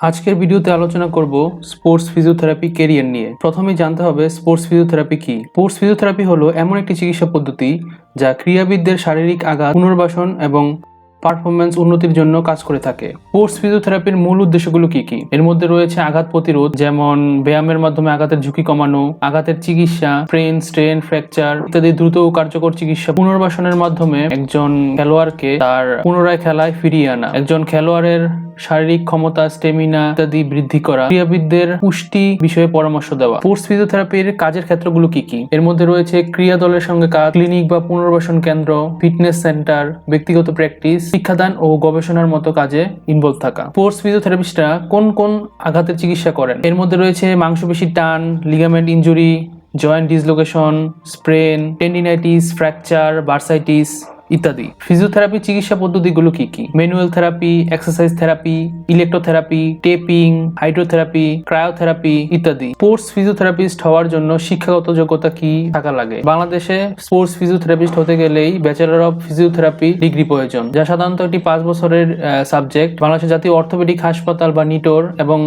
আজকের ভিডিওতে আলোচনা করব স্পোর্টস ফিজিওথেরাপি কেরিয়ার নিয়ে। প্রথমেই জানতে হবে স্পোর্টস ফিজিওথেরাপি কি? স্পোর্টস ফিজিওথেরাপি হলো এমন একটি চিকিৎসা পদ্ধতি যা ক্রীড়াবিদদের শারীরিক আঘাত, পুনর্বাসন এবং পারফরমেন্স উন্নতির জন্য কাজ করে থাকে। স্পোর্টস ফিজিওথেরাপির মূল উদ্দেশ্যগুলো কি কি? এর মধ্যে রয়েছে আঘাত প্রতিরোধ, যেমন ব্যায়ামের মাধ্যমে আঘাতের ঝুঁকি কমানো, আঘাতের চিকিৎসা প্রেন স্ট্রেন ফ্র্যাকচার ইত্যাদি দ্রুত কার্যকর চিকিৎসা। পুনর্বাসনের মাধ্যমে একজন খেলোয়াড়কে তার পুনরায় খেলায় ফিরিয়ে আনা। একজন খেলোয়াড়ের শারীরিক ক্ষমতা স্টেমিনা ইত্যাদি বৃদ্ধি করা। ক্রীড়াবিদদের পুষ্টি বিষয়ে পরামর্শ দেওয়া। স্পোর্টস ফিজিওথেরাপির কাজের ক্ষেত্রগুলো কি কি? এর মধ্যে রয়েছে ক্রীড়া দলের সঙ্গে কাজ ক্লিনিক বা পুনর্বাসন কেন্দ্র ফিটনেস সেন্টার ব্যক্তিগত প্র্যাকটিস শিক্ষাদান ও গবেষণার মতো কাজে ইনভলভ থাকা। স্পোর্টস ফিজিওথেরাপিস্টরা কোন কোন আঘাতের চিকিৎসা করেন? এর মধ্যে রয়েছে মাংসপেশির টান ligament injury joint dislocation sprain tendinitis fracture bursitis ইত্যাদি। ফিজিওথেরাপি চিকিৎসা পদ্ধতিগুলো কি কি? Manual therapy exercise therapy electrotherapy taping hydrotherapy cryotherapy ইত্যাদি। স্পোর্টস ফিজিওথেরাপিস্ট হওয়ার জন্য শিক্ষাগত যোগ্যতা কি থাকা লাগে? বাংলাদেশে স্পোর্টস ফিজিওথেরাপিস্ট হতে গেলেই ব্যাচেলর অফ ফিজিওথেরাপি ডিগ্রি প্রয়োজন, যা সাধারণত একটি পাঁচ বছরের সাবজেক্ট বাংলাদেশের জাতীয় অর্থোপেডিক হাসপাতাল বা নিটোর এবং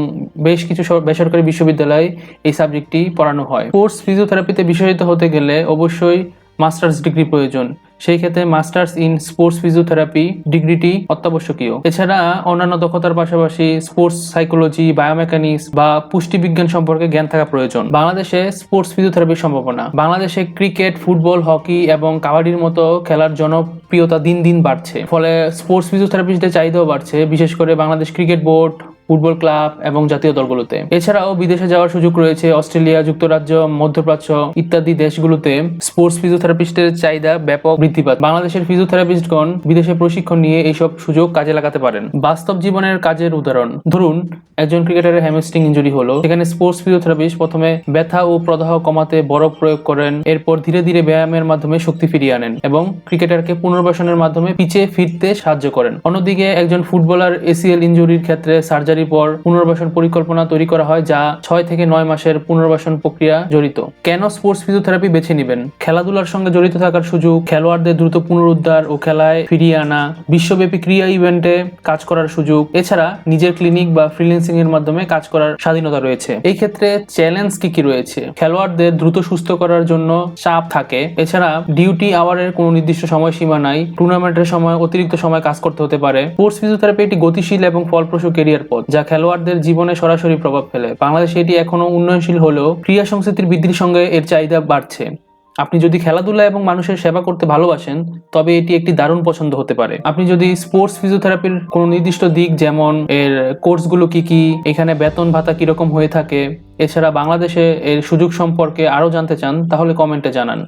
বেশ কিছু বেসরকারি বিশ্ববিদ্যালয়ে এই সাবজেক্টটি পড়ানো হয়। স্পোর্টস ফিজিওথেরাপিতে বিশেষিত হতে গেলে অবশ্যই মাস্টার্স ডিগ্রি প্রয়োজন। সেই ক্ষেত্রে মাস্টার্স ইন স্পোর্টস ফিজিওথেরাপি ডিগ্রিটি অত্যাবশ্যকীয়। এছাড়া অন্যান্য দক্ষতার পাশাপাশি স্পোর্টস সাইকোলজি বায়োমেকানিক্স বা পুষ্টিবিজ্ঞান সম্পর্কে জ্ঞান থাকা প্রয়োজন। বাংলাদেশে স্পোর্টস ফিজিওথেরাপির সম্ভাবনা। বাংলাদেশে ক্রিকেট ফুটবল হকি এবং কাবাডির মতো খেলার জনপ্রিয়তা দিন দিন বাড়ছে। ফলে স্পোর্টস ফিজিওথেরাপিস্টদের চাহিদাও বাড়ছে। বিশেষ করে Bangladesh cricket board football club এবং জাতীয় দলগুলোতে। এছাড়াও বিদেশে যাওয়ার সুযোগ রয়েছে অস্ট্রেলিয়া, যুক্তরাজ্য, মধ্যপ্রাচ্য ইত্যাদি দেশগুলোতে। স্পোর্টস ফিজিওথেরাপিস্টের চাহিদা ব্যাপক বৃদ্ধি পাচ্ছে বাংলাদেশের ফিজিওথেরাপিস্টগণ বিদেশে প্রশিক্ষণ নিয়ে এইসব সুযোগ কাজে লাগাতে পারেন। বাস্তব জীবনের কাজের উদাহরণ, ধরুন, একজন ক্রিকেটারের হ্যামস্ট্রিং ইঞ্জুরি হলো। সেখানে স্পোর্টস ফিজিওথেরাপিস্ট প্রথমে ব্যথা ও প্রদাহ কমাতে বরফ প্রয়োগ করেন। এরপর ধীরে ধীরে ব্যায়ামের মাধ্যমে শক্তি ফিরিয়ে আনেন এবং ক্রিকেটারকে পুনর্বাসনের মাধ্যমে পিচে ফিরতে সাহায্য করেন। অন্যদিকে একজন ফুটবলার এসিএল ইঞ্জুরির ক্ষেত্রে সার্জারির পর পুনর্বাসন পরিকল্পনা তৈরি করা হয়, যা ছয় থেকে নয় মাসের পুনর্বাসন প্রক্রিয়া জড়িত। কেন স্পোর্টস ফিজিওথেরাপি বেছে নেবেন? খেলাধুলার সঙ্গে জড়িত থাকার সুযোগ খেলোয়াড়দের দ্রুত পুনরুদ্ধার ও খেলায় ফিরিয়ে আনা, বিশ্বব্যাপী ক্রিয়া ইভেন্টে কাজ করার সুযোগ, এছাড়া নিজের ক্লিনিক বা ফ্রিল্যান্সিং এর মাধ্যমে কাজ করার স্বাধীনতা রয়েছে। এই ক্ষেত্রে চ্যালেঞ্জ কি কি রয়েছে? খেলোয়াড়দের দ্রুত সুস্থ করার জন্য চাপ থাকে, এছাড়া ডিউটি আওয়ারের কোনো নির্দিষ্ট সময়সীমা নাই, টুর্নামেন্টের সময় অতিরিক্ত সময় কাজ করতে হতে পারে। স্পোর্টস ফিজিওথেরাপি একটি গতিশীল এবং ফলপ্রসূ কেরিয়ার পথ। যা খেলোয়াড়দের জীবনে সরাসরি প্রভাব ফেলে। বাংলাদেশে এটি এখনও উন্নয়নশীল হলেও ক্রীড়া সংস্কৃতির বৃদ্ধির সঙ্গে এর চাহিদা বাড়ছে। আপনি যদি খেলাধুলা এবং মানুষের সেবা করতে ভালোবাসেন, তবে এটি একটি দারুণ পছন্দ হতে পারে। আপনি যদি স্পোর্টস ফিজিওথেরাপির কোনো নির্দিষ্ট দিক যেমন এর কোর্সগুলো কি কি, এখানে বেতন ভাতা কীরকম হয়ে থাকে, এছাড়া বাংলাদেশে এর সুযোগ সম্পর্কে আরও জানতে চান, তাহলে কমেন্টে জানান।